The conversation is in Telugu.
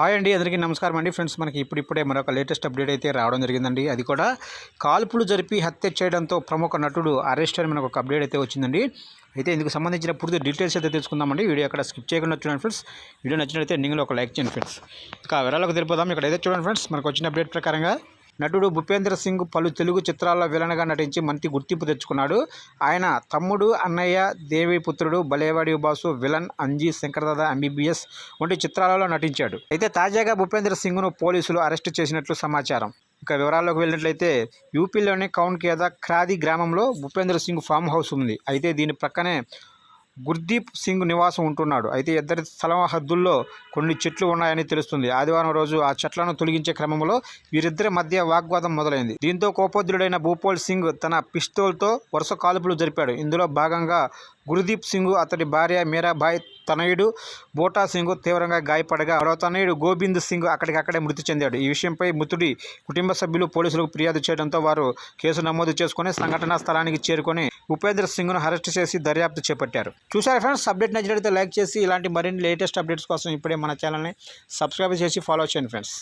హాయ్ అండి అందరికీ నమస్కారం అండి. ఫ్రెండ్స్ మనకి ఇప్పుడిప్పుడే మరొక లేటెస్ట్ అప్డేట్ అయితే రావడం జరిగిందండి. అది కూడా కాల్పులు జరిపి హత్య చేయడంతో ప్రముఖ నటుడు అరెస్ట్ అని మనకు ఒక అప్డేట్ అయితే వచ్చిందండి. అయితే ఇందుకు సంబంధించిన పూర్తి డీటెయిల్స్ అయితే తెలుసుకుందామండి. వీడియో అక్కడ స్కిప్ చేయకుండా చూడండి ఫ్రెండ్స్. వీడియో నచ్చినట్లయితే ఎండింగ్లో ఒక లైక్ చేయండి ఫ్రెండ్స్. ఇక వివరాలకు తెలిపోదాం ఇక్కడ అయితే చూడండి ఫ్రెండ్స్ మనకు వచ్చిన అప్డేట్ ప్రకారంగా నటుడు భూపేంద్ర సింగ్ పలు తెలుగు చిత్రాల్లో విలన్గా నటించి మంచి గుర్తింపు తెచ్చుకున్నాడు. ఆయన తమ్ముడు అన్నయ్య దేవిపుత్రుడు బలేవాడి బాసు విలన్ అంజీ శంకర్దాద ఎంబీబీఎస్ వంటి చిత్రాలలో నటించాడు. అయితే తాజాగా భూపేంద్ర సింగ్ను పోలీసులు అరెస్టు చేసినట్లు సమాచారం. ఇక వివరాల్లోకి వెళ్ళినట్లయితే యూపీలోని కౌన్ కేద క్రాది గ్రామంలో భూపేంద్ర సింగ్ ఫామ్ హౌస్ ఉంది. అయితే దీని ప్రక్కనే గుర్దీప్ సింగ్ నివాసం ఉంటున్నాడు. అయితే ఇద్దరి స్థలం హద్దుల్లో కొన్ని చెట్లు ఉన్నాయని తెలుస్తుంది. ఆదివారం రోజు ఆ చెట్లను తొలగించే క్రమంలో వీరిద్దరి మధ్య వాగ్వాదం మొదలైంది. దీంతో కోపోద్రుడైన భూపాల్ సింగ్ తన పిస్తోల్తో వరుస కాల్పులు జరిపాడు. ఇందులో భాగంగా గురుదీప్ సింగ్ అతడి భార్య మీరాబాయ్ తనయుడు బోటా సింగ్ తీవ్రంగా గాయపడగా మరో తనయుడు గోబింద్ సింగ్ అక్కడికక్కడే మృతి చెందాడు. ఈ విషయంపై మృతుడి కుటుంబ సభ్యులు పోలీసులకు ఫిర్యాదు చేయడంతో వారు కేసు నమోదు చేసుకుని సంఘటనా స్థలానికి చేరుకొని ఉపేంద్ర సింగ్ను అరెస్ట్ చేసి దర్యాప్తు చేపట్టారు. చూసారా ఫ్రెండ్స్? అప్డేట్ నచ్చినట్లయితే లైక్ చేసి ఇలాంటి మరిన్ని లేటెస్ట్ అప్డేట్స్ కోసం ఇప్పుడే మన ఛానల్ని సబ్స్క్రైబ్ చేసి ఫాలో చేయండి ఫ్రెండ్స్.